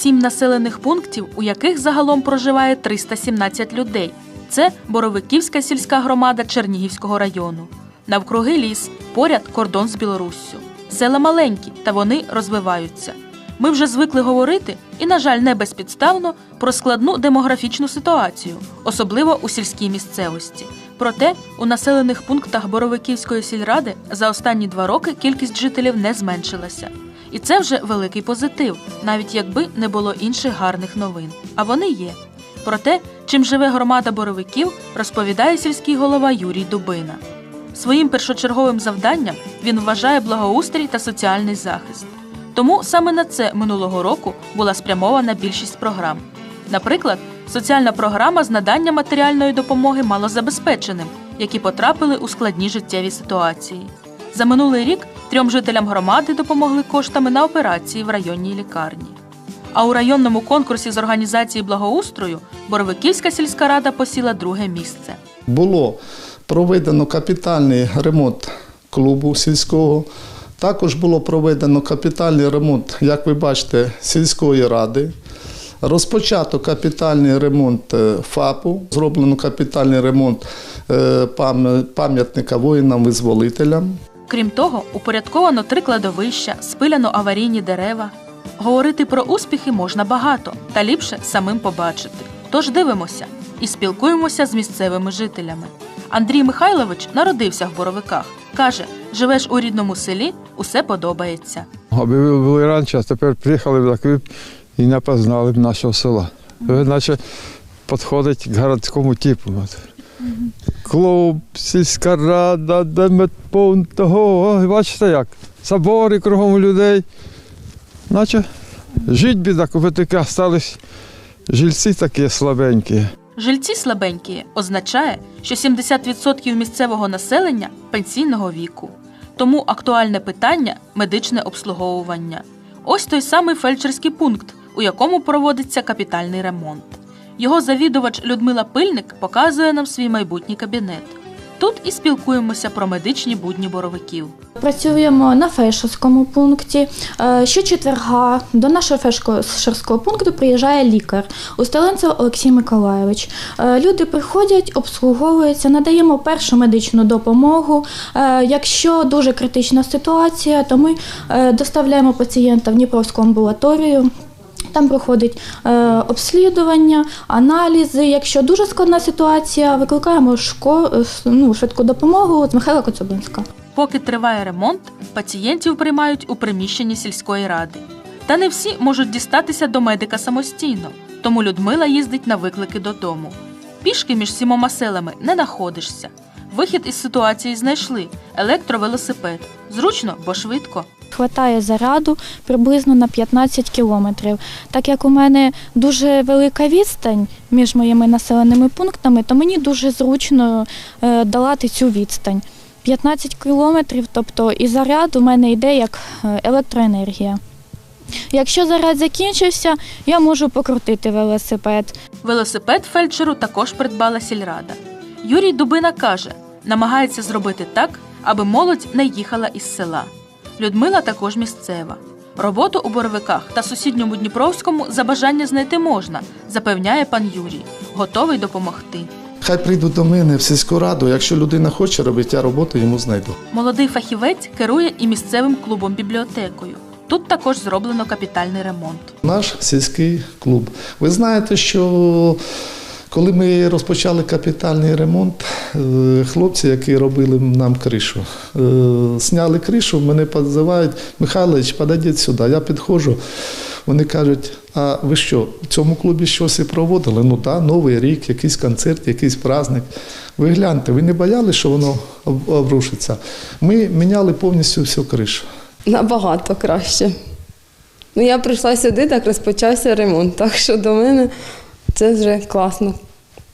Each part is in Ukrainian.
сім населених пунктів, у яких загалом проживає 317 людей. Це Боровиківська сільська громада Чернігівського району. Навкруги ліс, поряд кордон з Білоруссю. Села маленькі, та вони розвиваються. Ми вже звикли говорити, і, на жаль, не безпідставно, про складну демографічну ситуацію, особливо у сільській місцевості. Проте у населених пунктах Боровиківської сільради за останні два роки кількість жителів не зменшилася. І це вже великий позитив, навіть якби не було інших гарних новин. А вони є. Про те, чим живе громада боровиків, розповідає сільський голова Юрій Дубина. Своїм першочерговим завданням він вважає благоустрій та соціальний захист. Тому саме на це минулого року була спрямована більшість програм. Наприклад, соціальна програма з надання матеріальної допомоги малозабезпеченим, які потрапили у складні життєві ситуації. За минулий рік трьом жителям громади допомогли коштами на операції в районній лікарні. А у районному конкурсі з організації благоустрою Боровиківська сільська рада посіла друге місце. Було проведено капітальний ремонт клубу сільського. Також було проведено капітальний ремонт, як ви бачите, сільської ради. Розпочато капітальний ремонт е, ФАПу, зроблено капітальний ремонт е, пам'ятника воїнам-визволителям. Крім того, упорядковано три кладовища, спиляно аварійні дерева. Говорити про успіхи можна багато, та ліпше самим побачити. Тож дивимося і спілкуємося з місцевими жителями. Андрій Михайлович народився в Боровиках. Каже, живеш у рідному селі, усе подобається. Аби ви були раніше, а тепер приїхали в Лаквіп і не познали б нашого села. Ви наче підходить к городському типу. Клуб, сільська рада, де медпункт, того, бачите як? Собори кругом людей. Наче жить біда, ви такі остались жильці такі слабенькі. Жильці слабенькі означає, що 70% місцевого населення пенсійного віку. Тому актуальне питання медичне обслуговування. Ось той самий фельдшерський пункт, у якому проводиться капітальний ремонт. Його завідувач Людмила Пильник показує нам свій майбутній кабінет. Тут і спілкуємося про медичні будні боровиків. Працюємо на фельдшерському пункті. Е, Щочетверга до нашого фельдшерського пункту приїжджає лікар Усталенцев Олексій Миколайович. Е, Люди приходять, обслуговуються, надаємо першу медичну допомогу. Е, Якщо дуже критична ситуація, то ми доставляємо пацієнта в Дніпровську амбулаторію. Там проходить е, обслідування, аналізи. Якщо дуже складна ситуація, викликаємо шко, ну, швидку допомогу з Михайла Коцюбинська. Поки триває ремонт, пацієнтів приймають у приміщенні сільської ради. Та не всі можуть дістатися до медика самостійно, тому Людмила їздить на виклики додому. Пішки між сімома селами не находишся. Вихід із ситуації знайшли електровелосипед. Зручно, бо швидко. Хватає заряду приблизно на 15 кілометрів. Так як у мене дуже велика відстань між моїми населеними пунктами, то мені дуже зручно е, долати цю відстань. 15 кілометрів, тобто і заряд у мене йде як е, електроенергія. Якщо заряд закінчився, я можу покрутити велосипед. Велосипед фельдшеру також придбала сільрада. Юрій Дубина каже, намагається зробити так, аби молодь не їхала із села. Людмила також місцева. Роботу у Боровиках та сусідньому Дніпровському за бажання знайти можна, запевняє пан Юрій, готовий допомогти. Хай прийдуть до мене в сільську раду. Якщо людина хоче робити, я роботу йому знайду. Молодий фахівець керує і місцевим клубом бібліотекою. Тут також зроблено капітальний ремонт. Наш сільський клуб. Ви знаєте, що коли ми розпочали капітальний ремонт, е, хлопці, які робили нам кришу, е, зняли кришу, мене позивають, Михайлович, подойдіть сюди. Я підходжу. Вони кажуть, а ви що, в цьому клубі щось і проводили? Ну так, Новий рік, якийсь концерт, якийсь праздник. Ви гляньте, ви не боялися, що воно обрушиться? Ми міняли повністю всю кришу. Набагато краще. Ну, я прийшла сюди, так розпочався ремонт. Так що до мене це вже класно,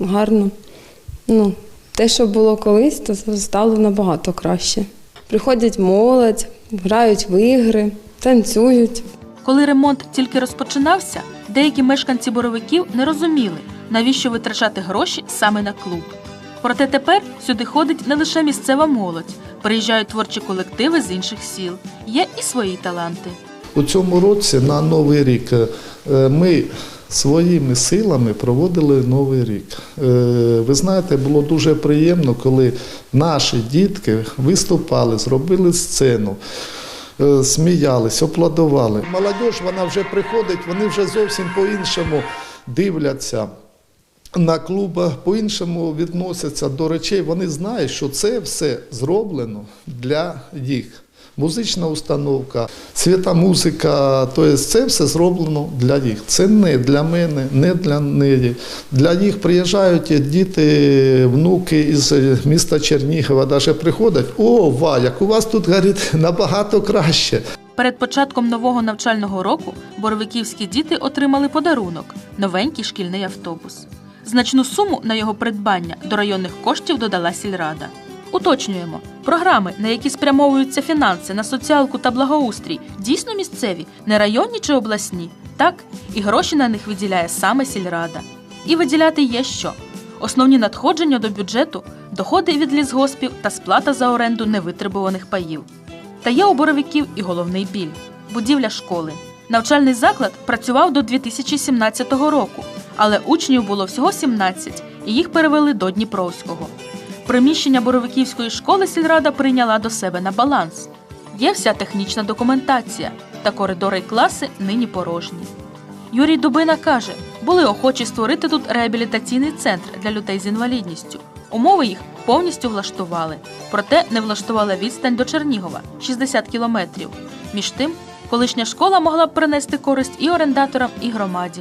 гарно. Ну, те, що було колись, то стало набагато краще. Приходять молодь, грають в ігри, танцюють. Коли ремонт тільки розпочинався, деякі мешканці боровиків не розуміли, навіщо витрачати гроші саме на клуб. Проте тепер сюди ходить не лише місцева молодь, приїжджають творчі колективи з інших сіл. Є і свої таланти. у цьому році на Новий рік е, ми своїми силами проводили Новий рік. Е, Ви знаєте, було дуже приємно, коли наші дітки виступали, зробили сцену. е, Сміялись, оплодували. Молодь, вона вже приходить, вони вже зовсім по-іншому дивляться на клубах, по-іншому відносяться до речей. Вони знають, що це все зроблено для їх. Музична установка, свята музика, тобто це все зроблено для їх. Це не для мене, не для неї. Для їх приїжджають діти, внуки із міста Чернігова, навіть приходять. О, ва, як у вас тут горить набагато краще. Перед початком нового навчального року боровиківські діти отримали подарунок новенький шкільний автобус. Значну суму на його придбання до районних коштів додала сільрада. Уточнюємо, програми, на які спрямовуються фінанси на соціалку та благоустрій, дійсно місцеві, не районні чи обласні. Так, і гроші на них виділяє саме сільрада. І виділяти є що. Основні надходження до бюджету доходи від лісгоспів та сплата за оренду невитребуваних паїв. Та є у боровиків і головний біль будівля школи. Навчальний заклад працював до 2017 року, але учнів було всього 17, і їх перевели до Дніпровського. Приміщення Боровиківської школи сільрада прийняла до себе на баланс. Є вся технічна документація, та коридори й класи нині порожні. Юрій Дубина каже, були охочі створити тут реабілітаційний центр для людей з інвалідністю. Умови їх повністю влаштували, проте не влаштувала відстань до Чернігова 60 кілометрів. Між тим, колишня школа могла б принести користь і орендаторам, і громаді.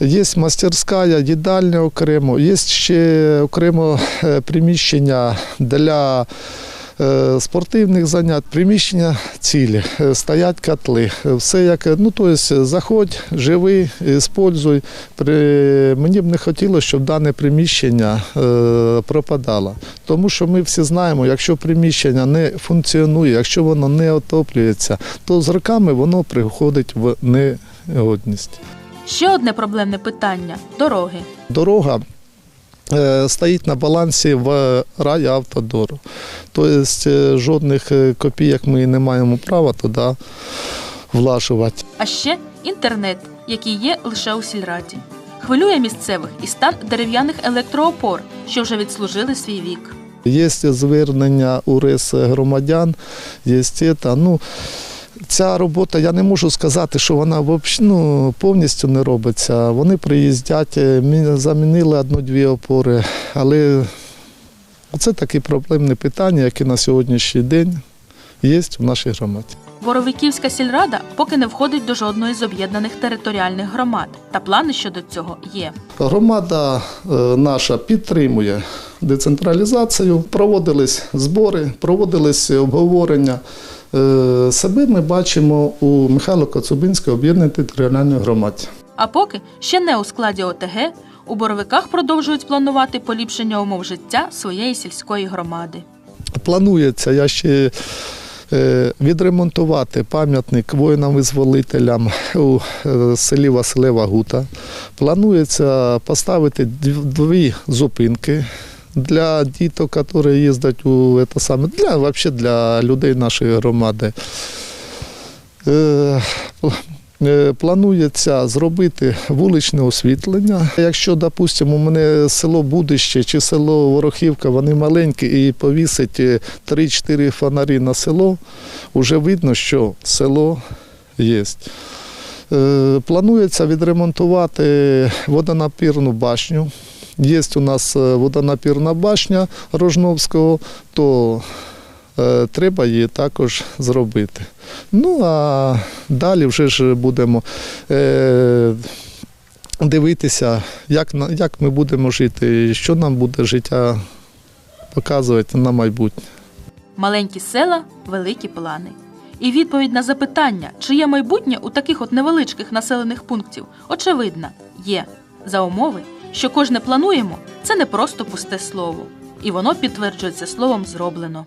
Є мастерська, їдальня окремо, є ще окремо е, приміщення для е, спортивних занять, приміщення цілі, е, стоять котли. Все як, ну, тобто, заходь, живи, используй. При... Мені б не хотілося, щоб дане приміщення пропадало. Тому що ми всі знаємо, якщо приміщення не функціонує, якщо воно не отоплюється, то з роками воно приходить в негодність. Ще одне проблемне питання дороги. Дорога е, стоїть на балансі в райавтодору. Тобто е, жодних е, копійок ми не маємо права туди влажувати. А ще інтернет, який є лише у сільраді. Хвилює місцевих і стан дерев'яних електроопор, що вже відслужили свій вік. Є звернення у РИС громадян, є це. Ну, ця робота, я не можу сказати, що вона ну, повністю не робиться. Вони приїздять, е, замінили одну-дві опори, але це такі проблемні питання, які на сьогоднішній день є в нашій громаді. Боровиківська сільрада поки не входить до жодної з об'єднаних територіальних громад, та плани щодо цього є. Громада е, наша підтримує децентралізацію, проводились збори, проводились обговорення. Е, Себе ми бачимо у Михайло Коцубинській об'єднаній територіальній громаді. А поки ще не у складі ОТГ, у боровиках продовжують планувати поліпшення умов життя своєї сільської громади. Планується, я ще е, відремонтувати пам'ятник воїнам-визволителям у е, селі Василева Гута. Планується поставити дві зупинки для діток, які їздять у це саме, для, вообще для людей нашої громади. Е, Е, Планується зробити вуличне освітлення. Якщо, допустимо, у мене село Будище чи село Ворохівка, вони маленькі, і повісить е, 3-4 фонарі на село, вже видно, що село є. Е, Планується відремонтувати водонапірну башню. Є у нас е, водонапірна башня Рожновського, то е, треба її також зробити. Ну а далі вже ж будемо е, дивитися, як, як ми будемо жити, що нам буде життя показувати на майбутнє. Маленькі села, великі плани. І відповідь на запитання, чи є майбутнє у таких от невеличких населених пунктів, очевидна, є. За умови, що кожне плануємо, це не просто пусте слово. І воно підтверджується словом зроблено.